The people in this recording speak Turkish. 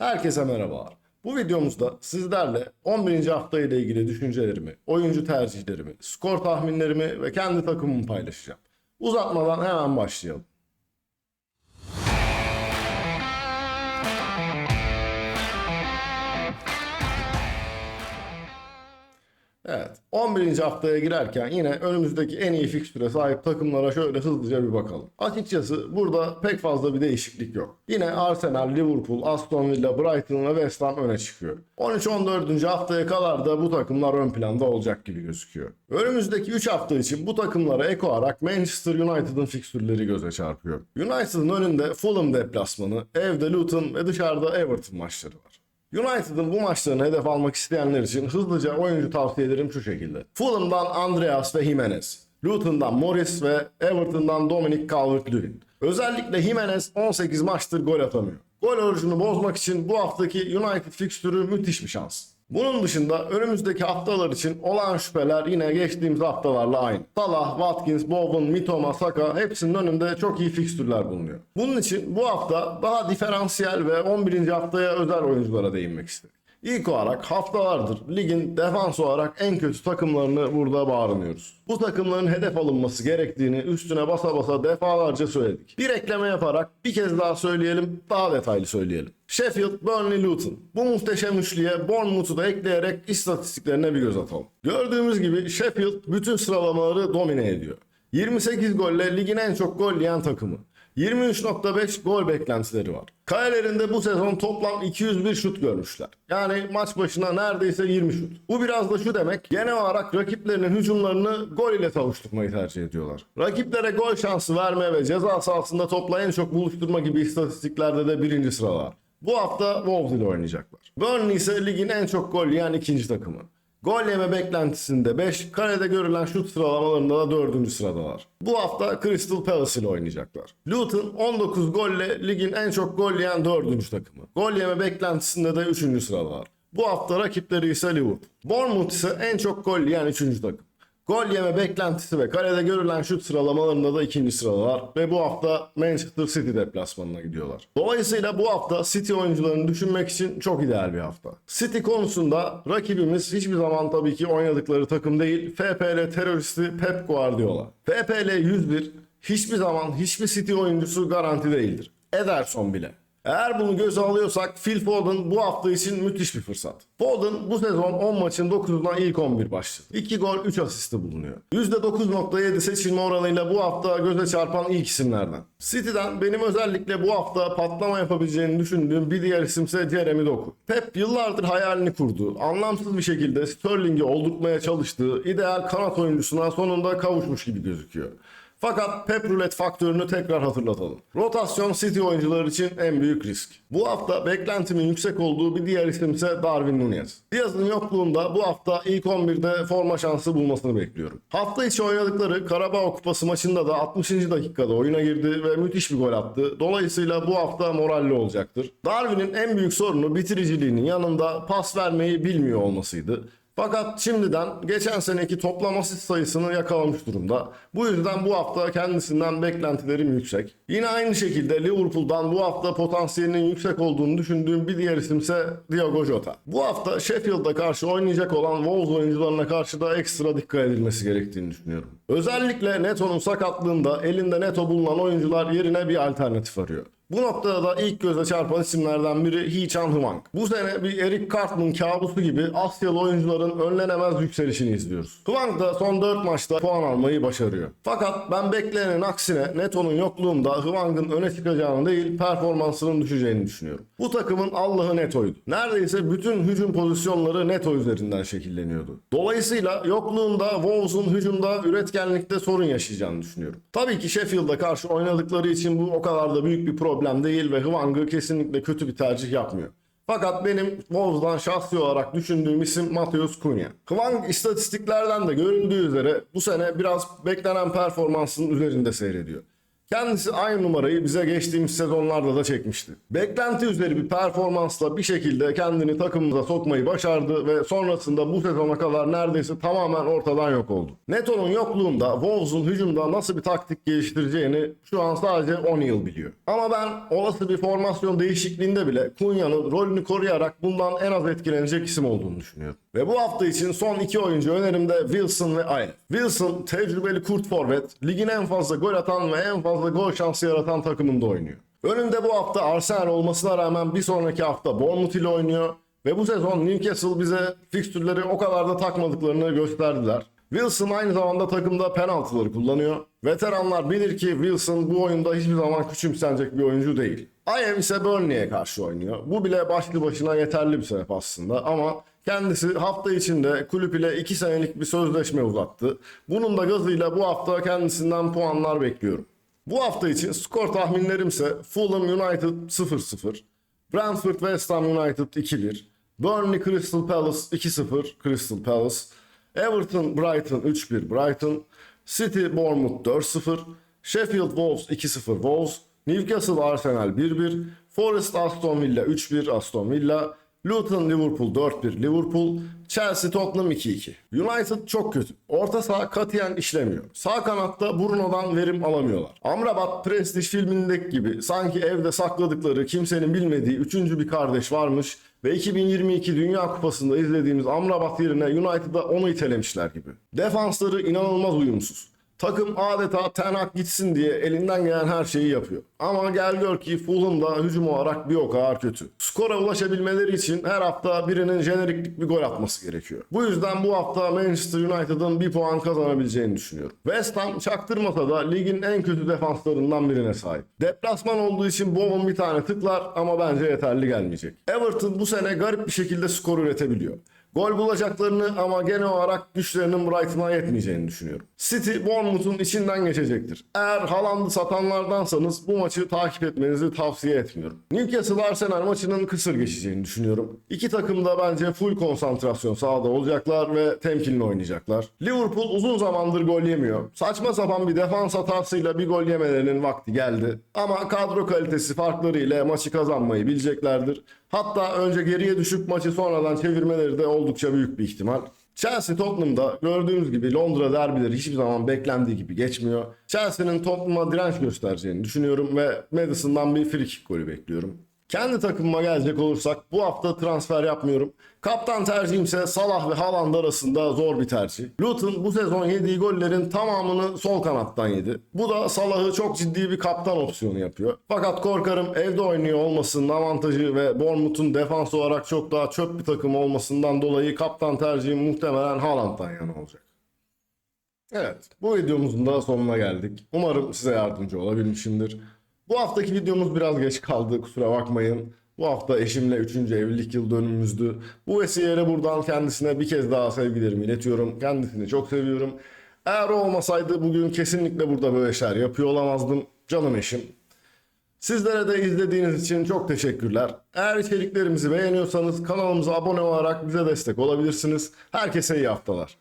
Herkese merhabalar. Bu videomuzda sizlerle 11. hafta ile ilgili düşüncelerimi, oyuncu tercihlerimi, skor tahminlerimi ve kendi takımımı paylaşacağım. Uzatmadan hemen başlayalım. Evet, 11. haftaya girerken yine önümüzdeki en iyi fikstüre sahip takımlara şöyle hızlıca bir bakalım. Açıkçası burada pek fazla bir değişiklik yok. Yine Arsenal, Liverpool, Aston Villa, Brighton ve West Ham öne çıkıyor. 13-14. haftaya kadar da bu takımlar ön planda olacak gibi gözüküyor. Önümüzdeki 3 hafta için bu takımlara ek olarak Manchester United'ın fikstürleri göze çarpıyor. United'ın önünde Fulham deplasmanı, evde Luton ve dışarıda Everton maçları var. United'ın bu maçlarını hedef almak isteyenler için hızlıca oyuncu tavsiyelerim şu şekilde. Fulham'dan Andreas ve Jimenez, Luton'dan Morris ve Everton'dan Dominic Calvert-Lewin. Özellikle Jimenez 18 maçtır gol atamıyor. Gol orucunu bozmak için bu haftaki United fikstürü müthiş bir şans. Bunun dışında önümüzdeki haftalar için olan şüpheler yine geçtiğimiz haftalarla aynı. Salah, Watkins, Bowen, Mitoma, Saka hepsinin önünde çok iyi fikstürler bulunuyor. Bunun için bu hafta daha diferansiyel ve 11. haftaya özel oyunculara değinmek istedim. İlk olarak haftalardır ligin defans olarak en kötü takımlarını burada bağırınıyoruz. Bu takımların hedef alınması gerektiğini üstüne basa basa defalarca söyledik. Bir ekleme yaparak bir kez daha söyleyelim, daha detaylı söyleyelim. Sheffield, Burnley, Luton. Bu muhteşem üçlüye Bournemouth'u da ekleyerek istatistiklerine bir göz atalım. Gördüğümüz gibi Sheffield bütün sıralamaları domine ediyor. 28 golle ligin en çok gol yiyen takımı. 23.5 gol beklentileri var. Kalelerinde bu sezon toplam 201 şut görmüşler. Yani maç başına neredeyse 20 şut. Bu biraz da şu demek. Genel olarak rakiplerinin hücumlarını gol ile savuşturmayı tercih ediyorlar. Rakiplere gol şansı verme ve ceza sahasında topla en çok buluşturma gibi istatistiklerde de birinci sıralar. Bu hafta Wolves ile oynayacaklar. Burnley ise ligin en çok gol yiyen ikinci takımı. Gol yeme beklentisinde 5, kalede görülen şut sıralamalarında da 4. sıradalar. Bu hafta Crystal Palace ile oynayacaklar. Luton 19 golle ligin en çok gol yiyen 4. takımı. Gol yeme beklentisinde de 3. sıradalar. Bu hafta rakipleri ise Liverpool. Bournemouth ise en çok gol yiyen 3. takım. Gol yeme beklentisi ve kalede görülen şut sıralamalarında da ikinci sıradalar ve bu hafta Manchester City deplasmanına gidiyorlar. Dolayısıyla bu hafta City oyuncularını düşünmek için çok ideal bir hafta. City konusunda rakibimiz hiçbir zaman tabii ki oynadıkları takım değil. FPL teröristi Pep Guardiola. FPL 101 hiçbir zaman hiçbir City oyuncusu garanti değildir. Ederson bile. Eğer bunu göze alıyorsak Phil Foden bu hafta için müthiş bir fırsat. Foden bu sezon 10 maçın 9'undan ilk 11 başladı. 2 gol 3 asisti bulunuyor. %9.7 seçilme oranıyla bu hafta göze çarpan ilk isimlerden. City'den benim özellikle bu hafta patlama yapabileceğini düşündüğüm bir diğer isimse Jeremy Doku. Pep yıllardır hayalini kurduğu, anlamsız bir şekilde Sterling'i oldurtmaya çalıştığı ideal kanat oyuncusuna sonunda kavuşmuş gibi gözüküyor. Fakat Pep Roulette faktörünü tekrar hatırlatalım. Rotasyon City oyuncuları için en büyük risk. Bu hafta beklentimin yüksek olduğu bir diğer isim ise Darwin Nunez. Diaz'ın yokluğunda bu hafta ilk 11'de forma şansı bulmasını bekliyorum. Hafta içi oynadıkları Karabağ Kupası maçında da 60. dakikada oyuna girdi ve müthiş bir gol attı. Dolayısıyla bu hafta moralli olacaktır. Darwin'in en büyük sorunu bitiriciliğinin yanında pas vermeyi bilmiyor olmasıydı. Fakat şimdiden geçen seneki toplam asist sayısını yakalamış durumda. Bu yüzden bu hafta kendisinden beklentilerim yüksek. Yine aynı şekilde Liverpool'dan bu hafta potansiyelinin yüksek olduğunu düşündüğüm bir diğer isimse Diogo Jota. Bu hafta Sheffield'a karşı oynayacak olan Wolves oyuncularına karşı da ekstra dikkat edilmesi gerektiğini düşünüyorum. Özellikle Neto'nun sakatlığında elinde Neto bulunan oyuncular yerine bir alternatif arıyor. Bu noktada da ilk göze çarpan isimlerden biri Hee-chan Hwang. Bu sene bir Eric Cartman kabusu gibi Asyalı oyuncuların önlenemez yükselişini izliyoruz. Hwang da son 4 maçta puan almayı başarıyor. Fakat ben beklenenin aksine Neto'nun yokluğunda Hwang'ın öne çıkacağını değil performansının düşeceğini düşünüyorum. Bu takımın Allah'ı Neto'ydu. Neredeyse bütün hücum pozisyonları Neto üzerinden şekilleniyordu. Dolayısıyla yokluğunda Wolves'un hücumda üretkenlikte sorun yaşayacağını düşünüyorum. Tabii ki Sheffield'a karşı oynadıkları için bu o kadar da büyük bir problem değil ve Hwang'ı kesinlikle kötü bir tercih yapmıyor. Fakat benim Wolves'dan şahsi olarak düşündüğüm isim Mateus Cunha. Hwang istatistiklerden de görüldüğü üzere bu sene biraz beklenen performansın üzerinde seyrediyor. Kendisi aynı numarayı bize geçtiğimiz sezonlarda da çekmişti. Beklenti üzeri bir performansla bir şekilde kendini takımımıza sokmayı başardı ve sonrasında bu sezona kadar neredeyse tamamen ortadan yok oldu. Neto'nun yokluğunda Wolves'un hücumda nasıl bir taktik geliştireceğini şu an sadece O'Neal biliyor. Ama ben olası bir formasyon değişikliğinde bile Kunya'nın rolünü koruyarak bundan en az etkilenecek isim olduğunu düşünüyorum. Ve bu hafta için son iki oyuncu önerimde Wilson ve Ayew. Wilson tecrübeli kurt forvet, ligin en fazla gol atan ve en fazla gol şansı yaratan takımında oynuyor. Önünde bu hafta Arsenal olmasına rağmen bir sonraki hafta Bournemouth ile oynuyor ve bu sezon Newcastle bize fikstürleri o kadar da takmadıklarını gösterdiler. Wilson aynı zamanda takımda penaltıları kullanıyor. Veteranlar bilir ki Wilson bu oyunda hiçbir zaman küçümsenecek bir oyuncu değil. Ayew ise Burnley'e karşı oynuyor. Bu bile başlı başına yeterli bir sebep aslında ama kendisi hafta içinde kulüp ile 2 senelik bir sözleşme uzattı. Bunun da gazıyla bu hafta kendisinden puanlar bekliyorum. Bu hafta için skor tahminlerimse Fulham United 0-0, Brentford West Ham United 2-1, Burnley Crystal Palace 2-0 Crystal Palace, Everton Brighton 3-1 Brighton, City Bournemouth 4-0, Sheffield Wolves 2-0 Wolves, Newcastle Arsenal 1-1, Forest Aston Villa 3-1 Aston Villa, Luton Liverpool 4-1 Liverpool, Chelsea Tottenham 2-2. United çok kötü. Orta saha katiyen işlemiyor. Sağ kanatta Bruno'dan verim alamıyorlar. Amrabat Prestige filmindeki gibi sanki evde sakladıkları kimsenin bilmediği üçüncü bir kardeş varmış ve 2022 Dünya Kupası'nda izlediğimiz Amrabat yerine United'a onu itelemişler gibi. Defansları inanılmaz uyumsuz. Takım adeta Ten gitsin diye elinden gelen her şeyi yapıyor. Ama gel gör ki Fulham da hücum olarak bir o kadar kötü. Skora ulaşabilmeleri için her hafta birinin jeneriklik bir gol atması gerekiyor. Bu yüzden bu hafta Manchester United'ın bir puan kazanabileceğini düşünüyorum. West Ham çaktırmasa da ligin en kötü defanslarından birine sahip. Deplasman olduğu için Bowen bir tane tıklar ama bence yeterli gelmeyecek. Everton bu sene garip bir şekilde skor üretebiliyor. Gol bulacaklarını ama genel olarak güçlerinin Brighton'a yetmeyeceğini düşünüyorum. City Bournemouth'un içinden geçecektir. Eğer Haaland'ı satanlardansanız bu maçı takip etmenizi tavsiye etmiyorum. Newcastle Arsenal maçının kısır geçeceğini düşünüyorum. İki takım da bence full konsantrasyon sahada olacaklar ve temkinli oynayacaklar. Liverpool uzun zamandır gol yemiyor. Saçma sapan bir defans hatasıyla bir gol yemelerinin vakti geldi. Ama kadro kalitesi farklarıyla maçı kazanmayı bileceklerdir. Hatta önce geriye düşüp maçı sonradan çevirmeleri de oldukça büyük bir ihtimal. Chelsea Tottenham'da gördüğünüz gibi Londra derbileri hiçbir zaman beklendiği gibi geçmiyor. Chelsea'nin Tottenham'a direnç göstereceğini düşünüyorum ve Madison'dan bir free kick golü bekliyorum. Kendi takımıma gelecek olursak bu hafta transfer yapmıyorum. Kaptan tercihimse Salah ve Haaland arasında zor bir tercih. Luton bu sezon yediği gollerin tamamını sol kanattan yedi. Bu da Salah'ı çok ciddi bir kaptan opsiyonu yapıyor. Fakat korkarım evde oynuyor olmasının avantajı ve Bournemouth'un defans olarak çok daha çöp bir takım olmasından dolayı kaptan tercihim muhtemelen Haaland'dan yana olacak. Evet, bu videomuzun da sonuna geldik. Umarım size yardımcı olabilmişimdir. Bu haftaki videomuz biraz geç kaldı, kusura bakmayın. Bu hafta eşimle 3. evlilik yıl dönümümüzdü. Bu vesileyle buradan kendisine bir kez daha sevgilerimi iletiyorum. Kendisini çok seviyorum. Eğer olmasaydı bugün kesinlikle burada böyle şeyler yapıyor olamazdım. Canım eşim. Sizlere de izlediğiniz için çok teşekkürler. Eğer içeriklerimizi beğeniyorsanız kanalımıza abone olarak bize destek olabilirsiniz. Herkese iyi haftalar.